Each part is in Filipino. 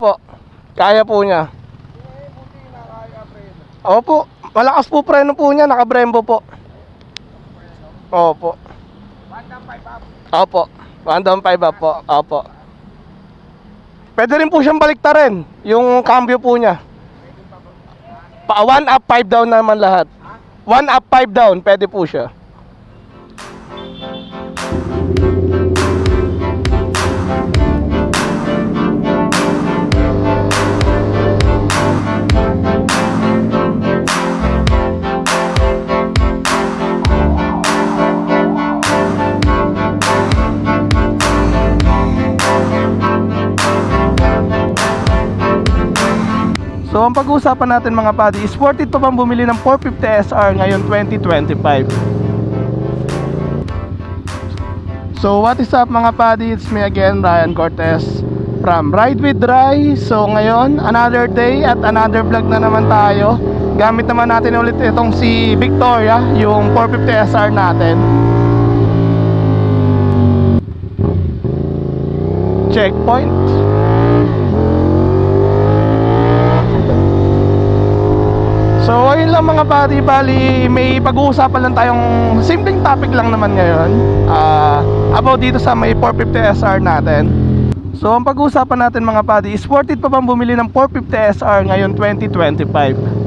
Opo. Kaya po niya. Opo. Malakas po preno po niya. Naka-Brembo po. Opo. Opo. 1 down 5 up po. Opo. Pwede rin po siyang baliktarin. Yung cambio po niya. Pa 1 up 5 down naman lahat. 1 up 5 down. Pwede po siya. So ang pag-uusapan natin mga buddy, is worth it pa bang bumili ng 450 SR ngayon 2025? So what is up mga buddy, it's me again Ryan Cortez from Ride with Rai. So ngayon, another day at another vlog na naman tayo. Gamit naman natin ulit itong si Victoria, yung 450 SR natin. Checkpoint. So ayun mga buddy, bali may pag-uusapan lang tayong simpleng topic lang naman ngayon. Ah, About dito sa may 450 SR natin. So ang pag-uusapan natin mga buddy, is worth it pa bang bumili ng 450 SR ngayon 2025?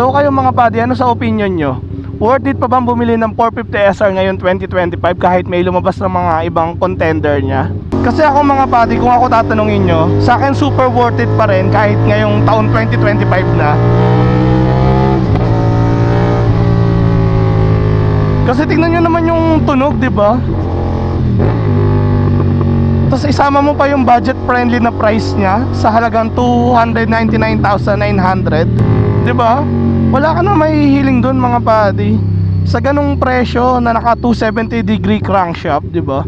So kayo mga buddy, ano sa opinion nyo? Worth it pa bang bumili ng 450 SR ngayon 2025 kahit may lumabas ng mga ibang contender niya? Kasi ako mga buddy, kung ako tatanungin nyo, sa akin super worth it pa rin kahit ngayong taon 2025 na. Kasi tingnan nyo naman yung tunog, di ba? Tapos isama mo pa yung budget friendly na price niya sa halagang 299,900. 'Di ba? Wala ka na mahihiling doon mga buddy. Sa ganung presyo na naka 270 degree crankshaft, 'di ba?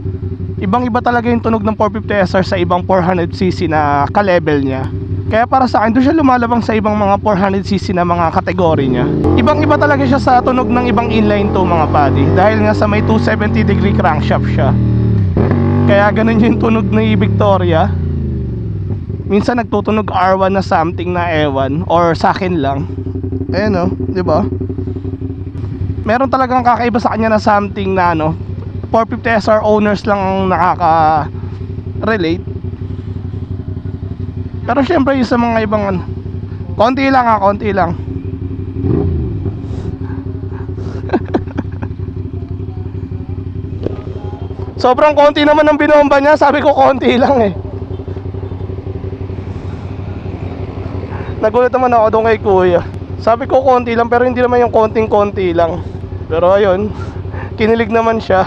Ibang-iba talaga yung tunog ng 450 SR sa ibang 400cc na ka-level niya. Kaya para sa akin, doon siya lumalabang sa ibang mga 400cc na mga kategory niya. Ibang-iba talaga siya sa tunog ng ibang inline to mga buddy. Dahil nga sa may 270 degree crankshaft siya. Kaya ganun yung tunog ni Victoria. Minsan nagtutunog R1 na something na ewan or sa akin lang. Ayan oh, 'di ba? Meron talagang kakaiba sa kanya na something na ano, 450 SR owners lang ang nakaka-relate. Pero syempre yung sa mga ibang ano, konti lang ah, konti lang. Sobrang konti naman ang binomba niya, sabi ko konti lang eh. Nagulat naman ako doon kay kuya. Sabi ko konti lang pero hindi naman yung konting konti lang. Pero ayun, kinilig naman siya.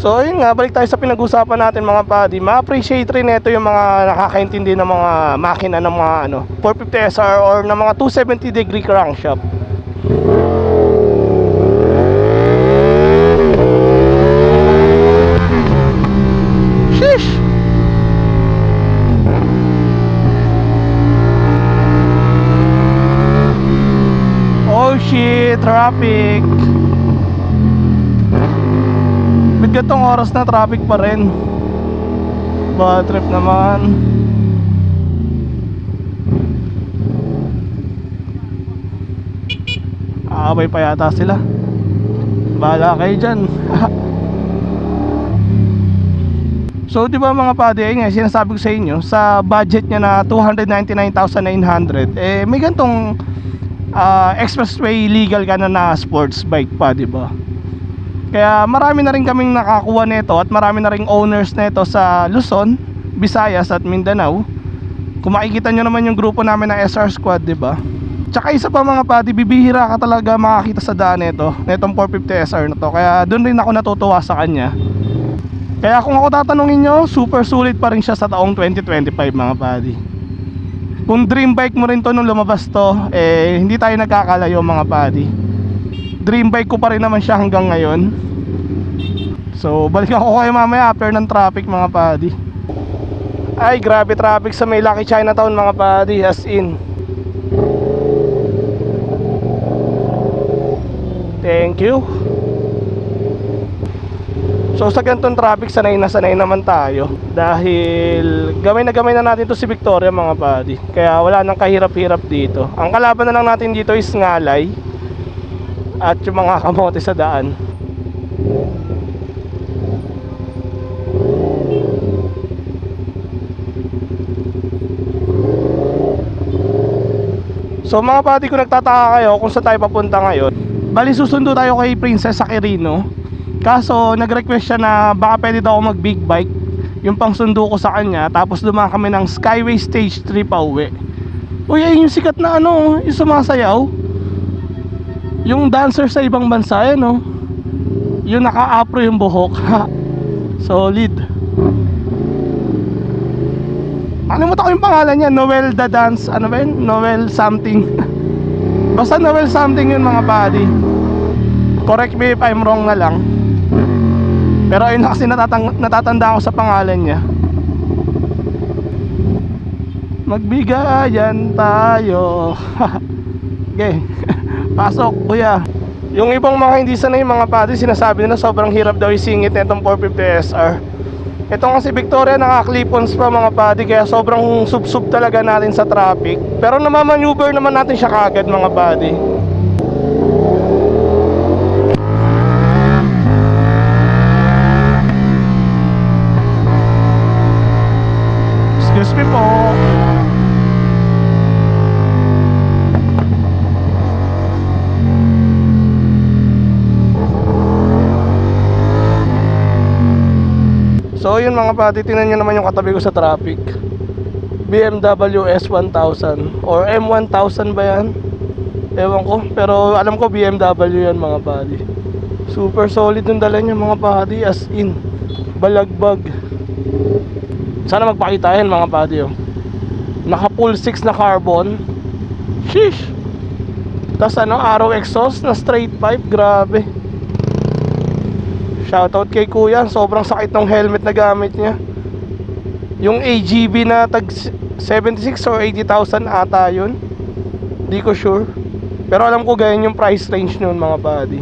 So ayun nga, balik tayo sa pinag-usapan natin mga buddy. Ma-appreciate rin ito yung mga nakakaintindi ng mga makina ng mga ano, 450 SR or ng mga 270 degree crankshaft. Traffic. Ba't gatong oras na traffic pa rin? Bad trip naman. Aabay pa yata sila. Bahala kayo dyan. So, di ba mga pade, ayun sinasabi ko sa inyo, sa budget niya na 299,900, eh, may gantong ah, expressway legal ka na na sports bike pa, di ba? Kaya marami na rin kaming nakakuha nito at marami na ring owners nito sa Luzon, Visayas at Mindanao. Kung makikita nyo naman yung grupo namin ng SR Squad, di ba? Tsaka isa pa mga padi, bibihira ka talaga makakita sa daan nito, netong 450 SR na to. Kaya doon rin ako natutuwa sa kanya. Kaya kung ako tatanungin nyo, super sulit pa rin siya sa taong 2025 mga buddy. Kung dream bike mo rin to nung lumabas to, eh hindi tayo nagkakalayo mga buddy. Dream bike ko pa rin naman siya hanggang ngayon. So balikan ko kayo mamaya after ng traffic mga padi Ay grabe traffic sa may Lucky Chinatown mga padi as in Thank you So sa ganitong traffic sanay na sanay naman tayo. Dahil gamay na gamay na natin to si Victoria mga padi Kaya wala nang kahirap-hirap dito. Ang kalaban na lang natin dito is ngalay At yung mga kamote sa daan. So mga pati kung nagtataka kayo kung saan tayo papunta ngayon Bali susundo tayo kay Princess sa Quirino Kaso nag-request siya na baka pwede daw ako mag big bike Yung pang sundo ko sa kanya Tapos dumaan kami ng Skyway Stage 3 pa uwi Uy ayun yung sikat na ano Yung sumasayaw Yung dancer sa ibang bansa yan oh Yung naka-afro yung buhok Solid Nakalimutan ko yung pangalan niya, Noel the Dance, ano ba yun? Noel something. Basta Noel something yun mga buddy. Correct me if I'm wrong na lang. Pero ayun na kasi natatang, natatanda ko sa pangalan niya. Magbigayan tayo. okay. Pasok, kuya. Yung ibang mga hindi sanay mga pati, sinasabi nila sobrang hirap daw isingit nitong 450 SR. Ito kasi Victoria naka-clip-ons pa mga padi kaya sobrang sub-sub talaga natin sa traffic. Pero namamaneuver naman natin siya kagad mga padi. Excuse me. So yun mga pati, tingnan nyo naman yung katabi ko sa traffic. BMW S1000 or M1000 ba yan? Ewan ko, pero alam ko BMW yan mga padi Super solid yung dala niya mga padi as in Balagbag Sana magpakita yan mga padi oh. Naka full 6 na carbon Sheesh Tapos ano, arrow exhaust na straight pipe, grabe Shoutout kay kuya, sobrang sakit ng helmet na gamit niya. Yung AGB na tag 76 or 80,000 ata yun. Di ko sure. Pero alam ko ganyan yung price range nun mga buddy.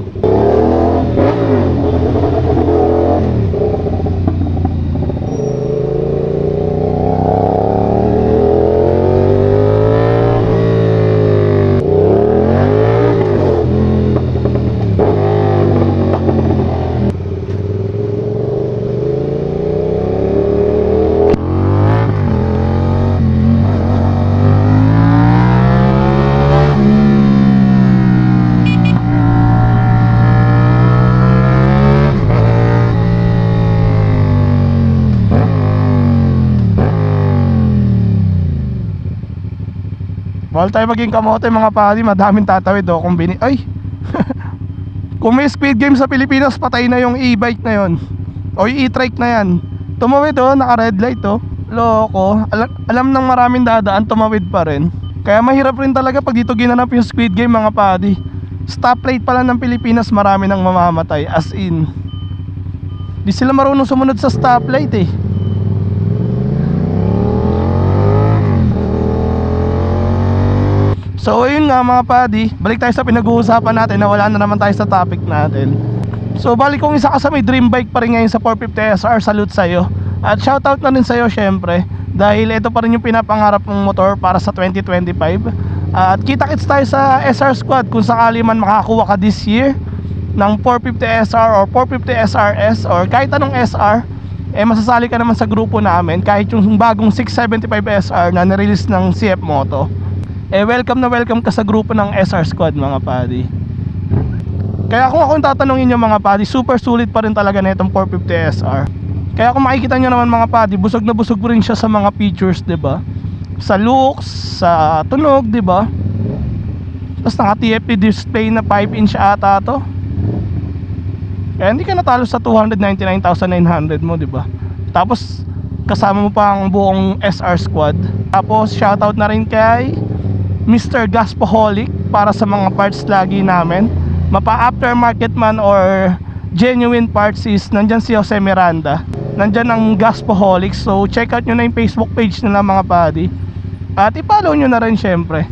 Bawal tayo maging kamote mga pali, madaming tatawid oh. Kung bini... Ay! Kung may speed game sa Pilipinas, patay na yung e-bike na yon O yung e-trike na yan. Tumawid oh, naka red light oh. Loko. Alam, alam ng maraming dadaan, tumawid pa rin. Kaya mahirap rin talaga pag dito ginanap yung speed game mga padi. Stoplight pala ng Pilipinas, marami nang mamamatay. As in. Di sila marunong sumunod sa stoplight eh. So ayun nga mga padi, balik tayo sa pinag-uusapan natin na wala na naman tayo sa topic natin. So balik kong isa ka sa may dream bike pa rin ngayon sa 450 SR, salute sa'yo. At shoutout na rin sa'yo syempre, dahil ito pa rin yung pinapangarap mong motor para sa 2025. At kita-kits tayo sa SR Squad kung sakali man makakuha ka this year ng 450 SR or 450 SRS or kahit anong SR eh masasali ka naman sa grupo namin kahit yung bagong 675 SR na nirelease ng CF Moto eh welcome na welcome ka sa grupo ng SR Squad mga padi. Kaya kung akong tatanungin nyo mga padi super sulit pa rin talaga na itong 450 SR kaya kung makikita nyo naman mga padi busog na busog rin siya sa mga features ba? Sa looks sa tunog ba? Tapos naka TFT display na 5 inch ata to. Kaya hindi ka natalo sa 299,900 mo ba? Tapos kasama mo pa ang buong SR squad. Tapos shoutout na rin kay Mr. Gaspaholic para sa mga parts lagi namin mapa aftermarket man or genuine parts is nandyan si Jose Miranda. Nandyan ang Gaspoholics. So check out nyo na yung Facebook page nila mga buddy. At i-follow nyo na rin syempre.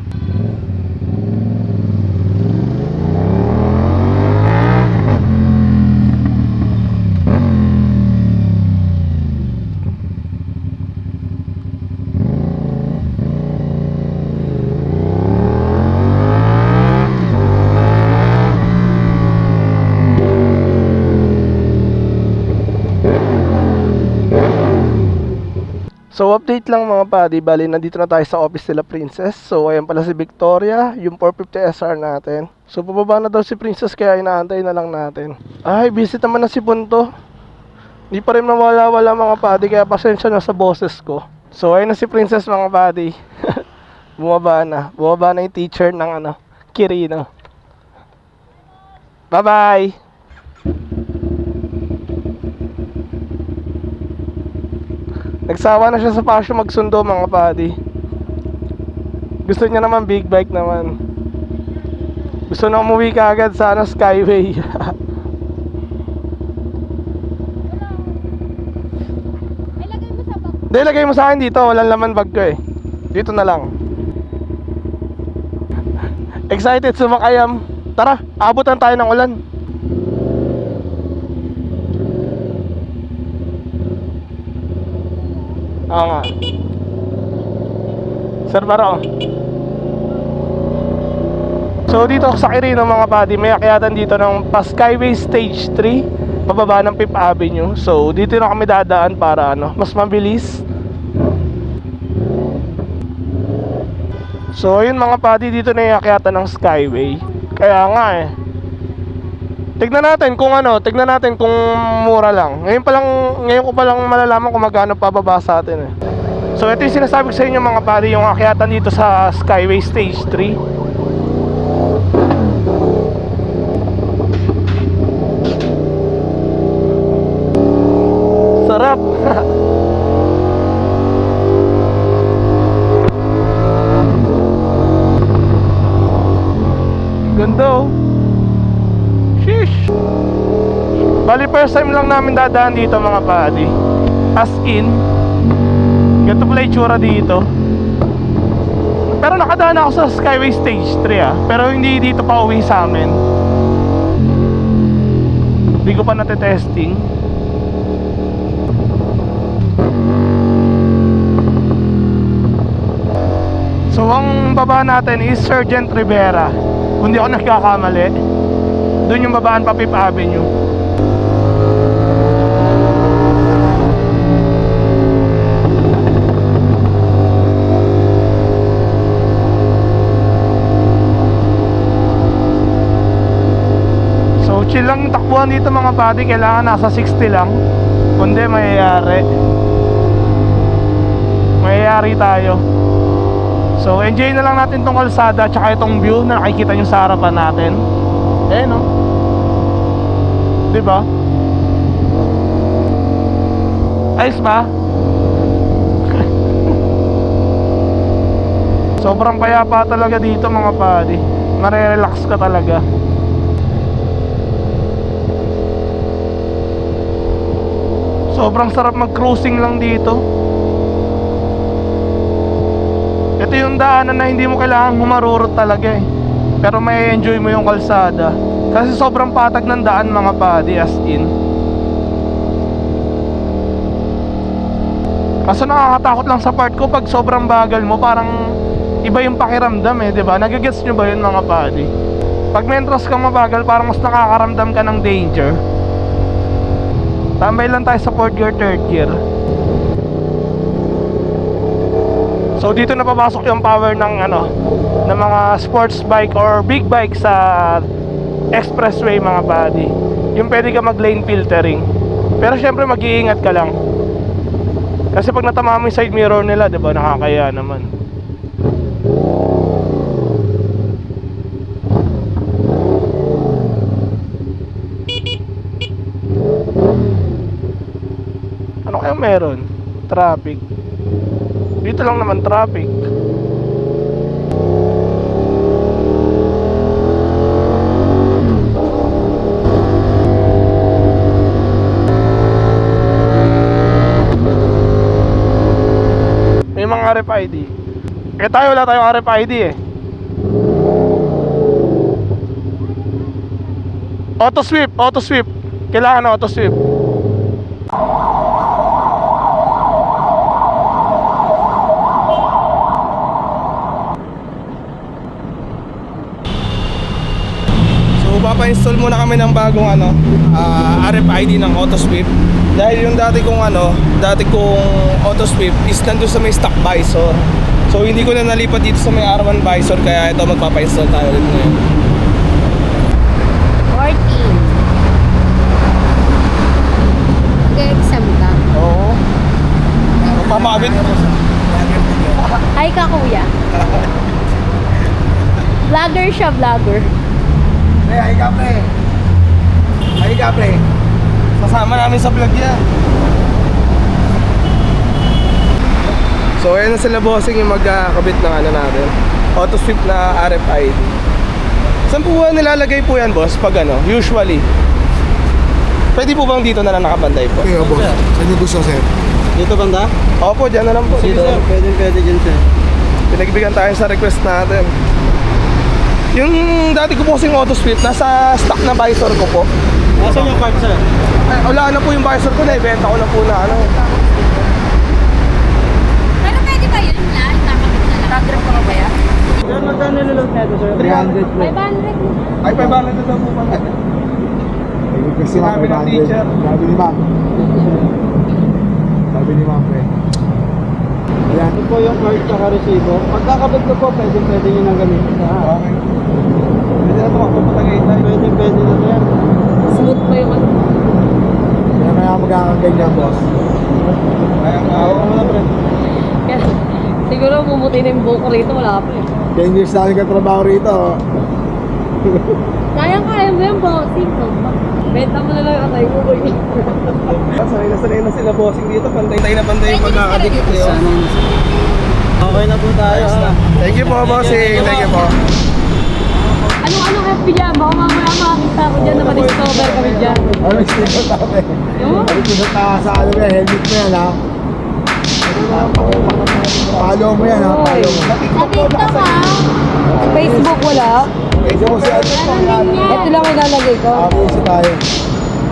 So update lang mga buddy, bali nandito na tayo sa office nila Princess. So ayan pala si Victoria, yung 450 SR natin. So pababa na daw si Princess kaya inaantay na lang natin. Ay, visit naman na si Punto. Hindi pa rin mawala-wala mga buddy kaya pasensya na sa boses ko. So ayun na si Princess mga buddy. Bumaba na. Bumaba na yung teacher ng ano, Kirino. Bye-bye! Nagsawa na siya sa pasyo magsundo mga buddy. Gusto niya naman big bike naman. Gusto na umuwi ka agad sa ano, Skyway. Hindi, lagay mo sa akin dito. Walang laman bag ko eh. Dito na lang. Excited sumakayam. Tara, abutan tayo ng ulan. Oo nga. Sir Baro. So dito sa Quirino mga buddy, may akyatan dito ng pa Skyway Stage 3 pababa ng 5th Avenue. So dito na kami dadaan para ano, mas mabilis. So yun mga buddy, dito na yung akyatan ng Skyway. Kaya nga eh. Tignan natin kung ano, tignan natin kung mura lang. Ngayon pa lang, ngayon ko pa lang malalaman kung magkano pababa sa atin eh. So ito yung sinasabi ko sa inyo mga buddy, yung akyatan dito sa Skyway Stage 3. First time lang namin dadaan dito mga buddy. As in, ganito pala yung tsura dito. Pero nakadaan ako sa Skyway Stage 3 ah. Pero hindi dito pa uwi sa amin. Hindi ko pa natetesting. So ang baba natin is Sergeant Rivera. Kung di ako nagkakamali. Doon yung babaan pa Fifth Avenue. Chill lang takbuhan dito mga buddy Kailangan nasa 60 lang. Kundi mayayari. Mayayari tayo. So enjoy na lang natin tong kalsada Tsaka itong view na nakikita nyo sa harapan natin. Eh no? Diba? Ayos ba? Sobrang payapa talaga dito mga buddy Mare-relax ka talaga Sobrang sarap mag-cruising lang dito. Ito yung daanan na hindi mo kailangan humarurot talaga eh. Pero may enjoy mo yung kalsada. Kasi sobrang patag ng daan mga padi as in. Kaso nakakatakot lang sa part ko pag sobrang bagal mo parang iba yung pakiramdam eh, 'di ba? Nagigets nyo ba yun mga padi? Pag mentros kang mabagal parang mas nakakaramdam ka ng danger. Tambay lang tayo sa fourth gear, third gear. So dito na papasok yung power ng ano ng mga sports bike or big bike sa expressway mga buddy. Yung pwede ka mag lane filtering. Pero syempre mag-iingat ka lang. Kasi pag natama mo yung side mirror nila, 'di ba, nakakaya naman. lang meron? Traffic. Dito lang naman traffic. May mga RFID. Eh tayo wala tayong RFID eh. Auto sweep, auto sweep. Kailangan ng auto sweep. So papa-install muna kami ng bagong ano, ah, RFID ng auto sweep. Dahil yung dati kong ano, dati kong auto sweep is nandun sa may stock visor. So hindi ko na nalipat dito sa may R1 visor kaya ito magpapa-install tayo ulit ngayon. 14. Nag-exam ka. Oo. Pamabit. Hi ka, kuya. Vlogger siya, vlogger. Pre, ay ka pre. Ay ka pre. Kasama namin sa vlog yan. So ayan na sila bossing yung magkakabit ng ano natin. Auto sweep na RFID. Saan po ba nilalagay po yan boss pag ano? Usually. Pwede po bang dito na lang nakabantay po? Okay, boss. Saan yung gusto, sir? Dito banda? Opo, dyan na lang po. Sige Dito. sir, pwede pwede dyan sir. Pinagbigyan tayo sa request natin. Yung dati ko po kasing auto sweep, nasa stock na visor ko po. Nasaan yung card sir? Ay, wala na po yung visor ko na, ibenta ko na po na ano. Pero pwede ba yun yan? Kakabit na lang. Nag-grab ka ba yan? Sir, magkano nilog nito sir? 300 pre. 500. Ay, 500 na daw po pala. Kasi Sinabi ng teacher. Sabi ni ma'am. Sabi ni ma'am pre. Ayan. Ito po yung card tsaka resibo. Pagkakabit ko po, pwede pwede nyo nang gamitin sa Okay. Na tumakbo pa Tagaytay. Pwede pwede na sir. Smooth pa yung ano. Kaya kaya magkakaganyan, boss. Kaya nga. Ako mo na pre. Kaya, siguro bumuti na yung buko rito. Wala pa eh. 10 years na nagkatrabaho rito. Kaya-kaya mo yung bossing. no? Benta mo na lang ang atay mo. boy. Sanay na sanay na sila bossing dito. Pantay na pantay yung pagkakadikit na sir. Okay na po tayo. Thank you po, bossing. Thank you po. Anong-ano FB dyan? Baka mamaya makakita ko dyan na ma-discover kami dyan. Ano yung? Yung? Ano yung sinot na sa ano yan? Helmet mo yan, ha? Follow mo yan, ha? Follow mo. Sa TikTok ha? Sa Facebook wala? Ito mo si ano. Ito lang ilalagay ko. Ako si tayo.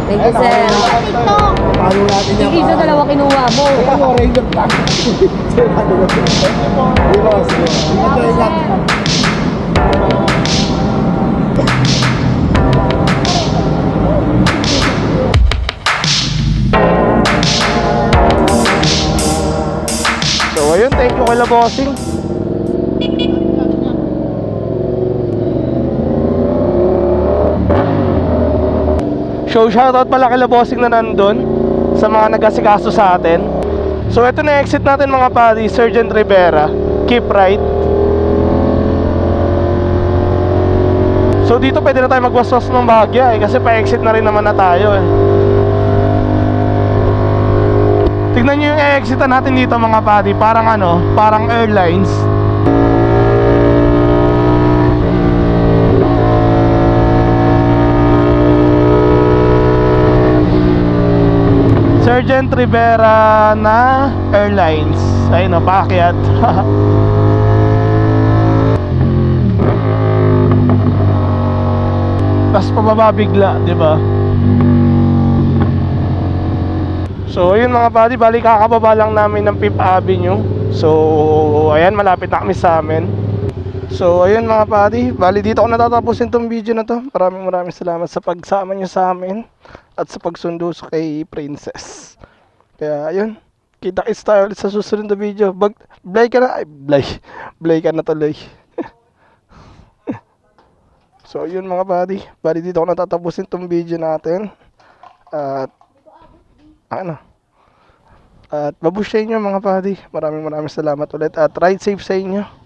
Thank you, sir. Sa TikTok. Follow natin yan. Yung isa dalawa kinuha mo. Ito mo, Ranger Black. Di ba? Bossing. So shoutout pala kay bossing na nandun sa mga nag-asikaso sa atin. So ito na exit natin mga pari, Sergeant Rivera. Keep right. So dito pwede na tayo magwaswas ng bahagya eh kasi pa-exit na rin naman na tayo eh. Tignan nyo yung e-exitan natin dito mga padi. Parang ano, parang airlines. Sergeant Rivera na airlines. Ayun o, paakyat. Tapos pababa bigla, di ba? So ayun mga buddy, bali kakababa lang namin ng Fifth Avenue. So ayan, malapit na kami sa amin. So ayun mga buddy, bali dito ko natatapusin tong video na to. Maraming maraming salamat sa pagsama nyo sa amin At sa pagsundo sa kay Princess. Kaya ayun, kita kits tayo ulit sa susunod na video. Bag, Blay ka na, ay Blay. Blay ka na tuloy. So yun mga buddy, bali dito ko natatapusin tong video natin. At ano. At babush sa inyo mga buddy. Maraming maraming salamat ulit at ride safe sa inyo.